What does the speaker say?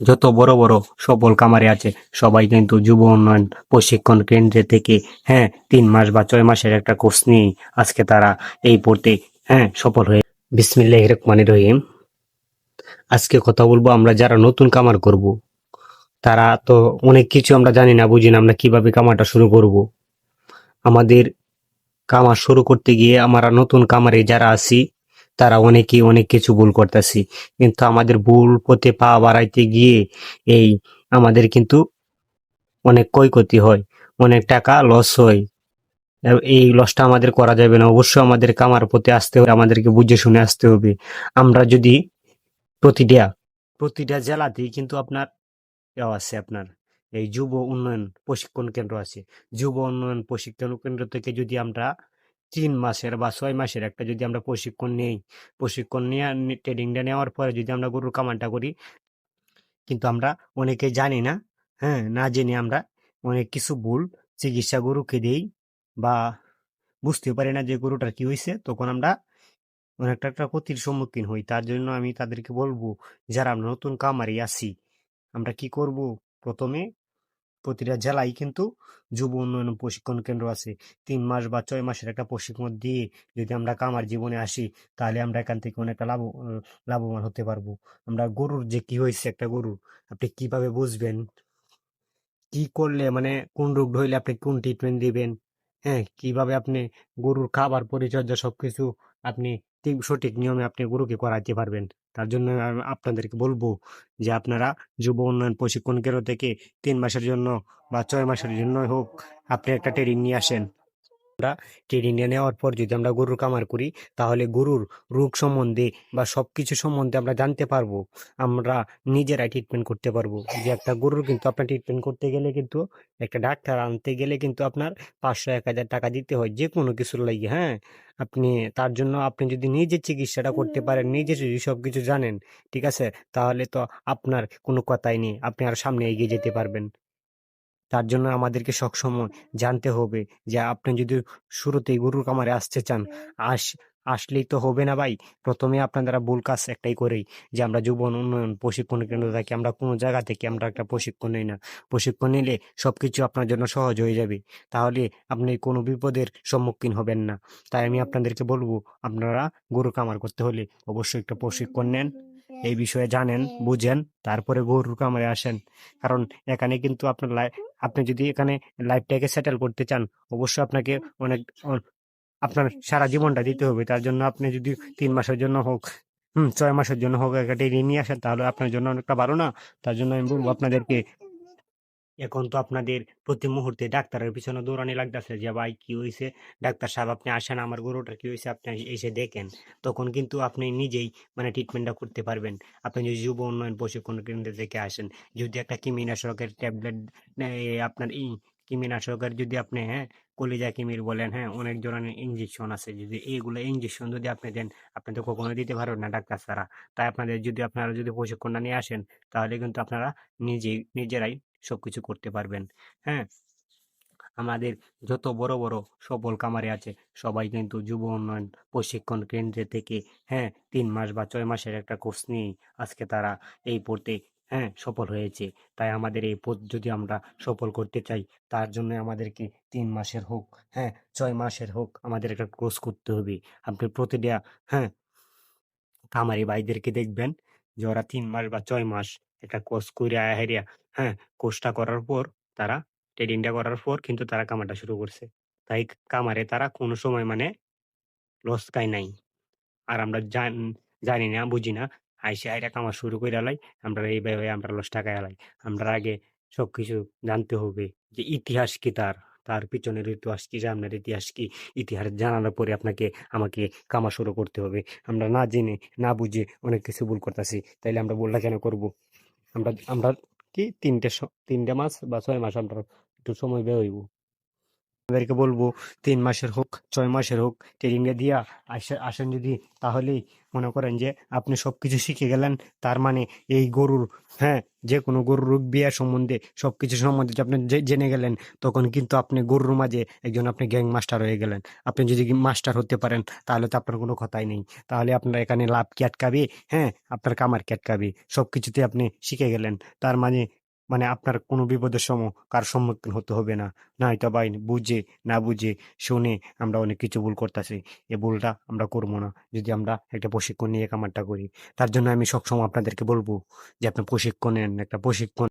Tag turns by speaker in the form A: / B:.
A: যত বড় বড় সফল কামারে আছে, সবাই কিন্তু যুব উন্নয়ন প্রশিক্ষণ কেন্দ্রে থেকে হ্যাঁ তিন মাস বা ছয় মাসের একটা কোর্স নিয়ে আজকে তারা এই পড়তে হ্যাঁ সফল হয়ে বিসমিল্লাহ রহমানির রহিম। আজকে কথা বলব আমরা যারা নতুন কামার করব, তারা তো অনেক কিছু আমরা জানি না, বুঝি না আমরা কীভাবে কামারটা শুরু করব। আমাদের কামার শুরু করতে গিয়ে আমরা নতুন কামারে যারা আছি তারা অনেকেই অনেক কিছু ভুল করতেছি। কিন্তু আমাদের ভুল পথে পা বাড়াইতে গিয়ে এই আমাদের কিন্তু অনেক ক্ষয়ক্ষতি হয়, অনেক টাকা লস হয়। এই লসটা আমাদের করা যাবে না। অবশ্যই আমাদের কামার পথে আসতে হবে, আমাদেরকে বুঝে শুনে আসতে হবে। আমরা যদি প্রতিটা প্রতিটা জেলাতেই কিন্তু আপনার আছে আপনার, এই যুব উন্নয়ন প্রশিক্ষণ কেন্দ্র আছে। যুব উন্নয়ন প্রশিক্ষণ কেন্দ্র থেকে যদি আমরা তিন মাসের বা ছয় মাসের একটা যদি আমরা প্রশিক্ষণ নেই, প্রশিক্ষণ নিয়ে ট্রেনিংটা নেওয়ার পরে যদি আমরা গরুর কামানটা করি, কিন্তু আমরা অনেকে জানি না হ্যাঁ না জেনে আমরা অনেক কিছু ভুল চিকিৎসা গরুকে দেই বা বুঝতে পারি না যে গরুটার কি হয়েছে তখন আমরা অনেকটা একটা ক্ষতির সম্মুখীন হই। তার জন্য আমি তাদেরকে বলব, যারা আমরা নতুন কামারি আছি, আমরা কি করব? প্রথমে প্রতিটা জেলায় কিন্তু যুব উন্নয়ন প্রশিক্ষণ কেন্দ্র আছে। তিন মাস বা ছয় মাসের একটা প্রশিক্ষণ দিয়ে যদি আমরা কামার জীবনে আসি, তাহলে আমরা এখান থেকে অনেকটা লাভ, লাভবান হতে পারব। আমরা গরুর যে কি হয়েছে একটা গরুর আপনি কীভাবে বুঝবেন? কি করলে মানে কোন রোগ ধরলে আপনি কোন ট্রিটমেন্ট দিবেন? হ্যাঁ কীভাবে আপনি গরুর খাবার পরিচর্যা সব কিছু আপনি ঠিক, সঠিক নিয়মে আপনি গরুকে করাইতে পারবেন? তার জন্য আমি আপনাদেরকে বলব যে আপনারা যুব উন্নয়ন প্রশিক্ষণ কেন্দ্র থেকে তিন মাসের জন্য বা ছয় মাসের জন্য হোক, আপনি একটা ট্রেনিং নিয়ে আসেন। আমরা ট্রেনিং নেওয়ার পর যদি আমরা গরুর কামার করি তাহলে গরুর রোগ সম্বন্ধে বা সবকিছু সম্বন্ধে আমরা জানতে পারব আমরা নিজেরাই ট্রিটমেন্ট করতে পারব। যে একটা গরুর কিন্তু আপনার ট্রিটমেন্ট করতে গেলে কিন্তু একটা ডাক্তার আনতে গেলে কিন্তু আপনার পাঁচশো এক হাজার টাকা দিতে হয় যে কোনো কিছুর লাগে হ্যাঁ? আপনি তার জন্য আপনি যদি নিজের চিকিৎসাটা করতে পারেন নিজে যদি সব কিছু জানেন ঠিক আছে? তাহলে তো আপনার কোনো কথাই নেই আপনি আর সামনে এগিয়ে যেতে পারবেন। তার জন্য আমাদেরকে সবসময় জানতে হবে যে আপনি যদি শুরুতেই গরুর কামারে আসতে চান, আস, আসলেই তো হবে না ভাই। প্রথমে আপনারা ভুল কাজ একটাই করেই যে আমরা যুবন উন্নয়ন, প্রশিক্ষণ কেন্দ্র থাকি, আমরা কোনো জায়গা থেকে আমরা একটা প্রশিক্ষণ নিই না। প্রশিক্ষণ নিলে সব কিছু আপনার জন্য সহজ হয়ে যাবে। তাহলে আপনি কোনো বিপদের সম্মুখীন হবেন না। তাই আমি আপনাদেরকে বলব, আপনারা গরু কামার করতে হলে অবশ্যই একটা প্রশিক্ষণ নেন। এই বিষয়ে জানেন বুঝেন তারপরে গরুর কামারে আসেন। কারণ এখানে কিন্তু আপনার আপনি যদি এখানে লাইফটাকে সেটেল করতে চান অবশ্যই আপনাকে অনেক আপনার সারা জীবনটা দিতে হবে। তার জন্য আপনি যদি তিন মাসের জন্য হোক হম ছয় মাসের জন্য হোক একটা ঋণ নিয়ে আসেন তাহলে আপনার জন্য অনেকটা ভালো না? তার জন্য আমি বলব আপনাদেরকে এখন তো আপনাদের প্রতি মুহূর্তে ডাক্তারের পিছনে দৌড়ানি লাগতেছে যে, ভাই, কি হয়েছে ডাক্তার সাহেব, আপনি আসেন, আমার গরুটার কি হয়েছে আপনি এসে দেখেন। তখন কিন্তু আপনি নিজেই মানে ট্রিটমেন্টটা করতে পারবেন। আপনি যদি যুব উন্নয়ন প্রশিক্ষণ কেন্দ্র থেকে আসেন, যদি একটা কৃমিনাশকের ট্যাবলেট আপনার ই কৃমিনাশকের যদি আপনি হ্যাঁ কলিজা কিমির বলেন হ্যাঁ অনেক ধরনের ইঞ্জেকশন আছে। যদি এইগুলো ইঞ্জেকশন যদি আপনি দেন, আপনি তো কখনো দিতে পারবেন না ডাক্তার ছাড়া। তাই আপনাদের যদি, আপনারা যদি প্রশিক্ষণটা নিয়ে আসেন, তাহলে কিন্তু আপনারা নিজেই, নিজেরাই সবকিছু করতে পারবেন। হ্যাঁ? আমাদের যত বড় বড় সফল কামারে আছে, সবাই কিন্তু যুব উন্নয়ন প্রশিক্ষণ কেন্দ্রে থেকে হ্যাঁ তিন মাস বা ছয় মাসের একটা কোর্স নিয়ে আজকে তারা এই পড়তে হ্যাঁ সফল হয়েছে। তাই আমাদের এই পথ যদি আমরা সফল করতে চাই, তার জন্য আমাদেরকে তিন মাসের হোক হ্যাঁ ছয় মাসের হোক আমাদের একটা কোর্স করতে হবে। আপনি প্রতিটা হ্যাঁ কামারি ভাইদেরকে দেখবেন যে ওরা তিন মাস বা ছয় মাস একটা কোর্স করে হেরিয়া হ্যাঁ কোর্সটা করার পর তারা ট্রেডিংটা করার পর কিন্তু তারা কামাটা শুরু করছে। তাই কামারে তারা কোনো সময় মানে লস খায় নাই। আর আমরা জান, জানি না, বুঝি না, আইসে আইরা কামা শুরু করে লাই, আমরা এইভাবে আমরা লস টাকায় আলাই আমরা আগে সবকিছু জানতে হবে যে ইতিহাস কি তার তার পিছনের ইতিহাস কি আপনার ইতিহাস কি, ইতিহাস জানানোর পরে আপনাকে, আমাকে কামা শুরু করতে হবে। আমরা না জেনে, না বুঝে অনেক কিছু ভুল করতেছি, তাইলে আমরা বললা কেন করব? আমরা আমরা কি তিনটে তিনটে মাস বা ছয় মাস আমরা একটু সময় ব্যয় হইব। আপনাদেরকে বলব, তিন মাসের হোক, ছয় মাসের হোক ট্রেনিংয়ে দিয়া আসে আসেন যদি, তাহলেই মনে করেন যে আপনি সব কিছু শিখে গেলেন। তার মানে এই গরুর হ্যাঁ যে কোনো গরুর রোগ বিয়ার সম্বন্ধে সব কিছু সম্বন্ধে আপনি জেনে গেলেন, তখন কিন্তু আপনি গরুর মাঝে একজন আপনি গ্যাং মাস্টার হয়ে গেলেন। আপনি যদি মাস্টার হতে পারেন, তাহলে তো আপনার কোনো কথাই নেই। তাহলে আপনার এখানে লাভ কি আটকাবে? হ্যাঁ আপনার কামার কি আটকাবে? সবকিছুতে আপনি শিখে গেলেন। তার মানে মানে আপনার কোনো বিপদের সময় কার সম্মুখীন হতে হবে না। না এটা ভাই বুঝে, না বুঝে শুনে আমরা অনেক কিছু ভুল করতেছি। এই ভুলটা আমরা করব না। যদি আমরা একটা প্রশিক্ষণ নিয়ে কামারটা করি, তার জন্য আমি সবসময় আপনাদেরকে বলব যে আপনি প্রশিক্ষণ নেন, একটা প্রশিক্ষণ